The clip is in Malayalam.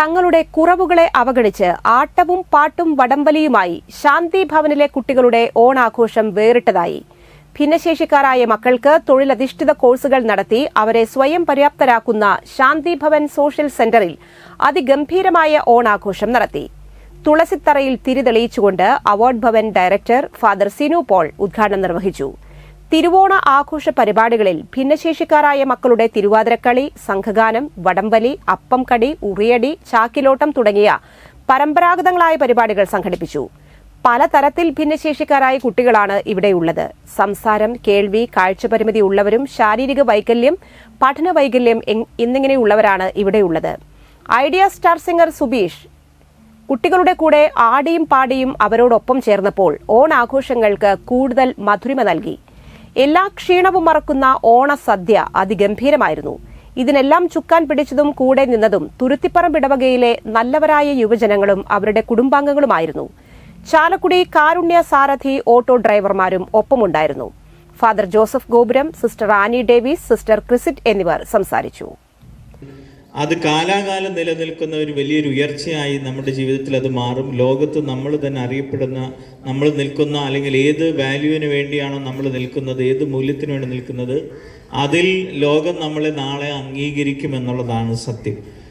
തങ്ങളുടെ കുറവുകളെ അവഗണിച്ച് ആട്ടവും പാട്ടും വടംവലിയുമായി ശാന്തി ഭവനിലെ കുട്ടികളുടെ ഓണാഘോഷം വേറിട്ടതായി. ഭിന്നശേഷിക്കാരായ മക്കൾക്ക് തൊഴിലധിഷ്ഠിത കോഴ്സുകൾ നടത്തി അവരെ സ്വയം പര്യാപ്തരാക്കുന്ന ശാന്തി ഭവൻ സോഷ്യൽ സെന്ററിൽ അതിഗംഭീരമായ ഓണാഘോഷം നടത്തി. തുളസിത്തറയിൽ തിരിതെളിയിച്ചുകൊണ്ട് award Bhavan director father Sinu Paul ഉദ്ഘാടനം നിർവഹിച്ചു. തിരുവോണ ആഘോഷ പരിപാടികളിൽ ഭിന്നശേഷിക്കാരായ മക്കളുടെ തിരുവാതിരക്കളി സംഘഗാനം വടംവലി അപ്പം കടി ഉറിയടി ചാക്കിലോട്ടം തുടങ്ങിയ പരമ്പരാഗതങ്ങളായ പരിപാടികൾ സംഘടിപ്പിച്ചു. പലതരത്തിൽ ഭിന്നശേഷിക്കാരായ കുട്ടികളാണ് ഇവിടെയുള്ളത്. സംസാരം കേൾവി കാഴ്ചപരിമിതി ഉള്ളവരും ശാരീരിക വൈകല്യം പഠന വൈകല്യം എന്നിങ്ങനെയുള്ളവരാണ് ഇവിടെയുള്ളത്. ഐഡിയ സ്റ്റാർ സിംഗർ സുബീഷ് കുട്ടികളുടെ കൂടെ ആടിയും പാടിയും അവരോടൊപ്പം ചേർന്നപ്പോൾ ഓണാഘോഷങ്ങൾക്ക് കൂടുതൽ മധുരിമ നൽകി. എല്ലാ ക്ഷീണവും മറക്കുന്ന ഓണസദ്യ അതിഗംഭീരമായിരുന്നു. ഇതിനെല്ലാം ചുക്കാൻ പിടിച്ചതും കൂടെ നിന്നതും തുരുത്തിപ്പറമ്പ് ഇടവകയിലെ നല്ലവരായ യുവജനങ്ങളും അവരുടെ കുടുംബാംഗങ്ങളുമായിരുന്നു. ചാലക്കുടി കാരുണ്യ സാരഥി ഓട്ടോ ഡ്രൈവർമാരും ഒപ്പമുണ്ടായിരുന്നു. Father Joseph Gopuram sister Annie Davis sister Crissit എന്നിവർ സംസാരിച്ചു. അത് കാലാകാലം നിലനിൽക്കുന്ന ഒരു വലിയൊരു ഉയർച്ചയായി നമ്മുടെ ജീവിതത്തിൽ അത് മാറും. ലോകത്ത് നമ്മൾ തന്നെ അറിയപ്പെടുന്ന നമ്മൾ നിൽക്കുന്ന അല്ലെങ്കിൽ ഏത് വാല്യൂവിന് വേണ്ടിയാണോ നമ്മൾ നിൽക്കുന്നത് ഏത് മൂല്യത്തിന് വേണ്ടി നിൽക്കുന്നത് അതിൽ ലോകം നമ്മളെ നാളെ അംഗീകരിക്കും എന്നുള്ളതാണ് സത്യം.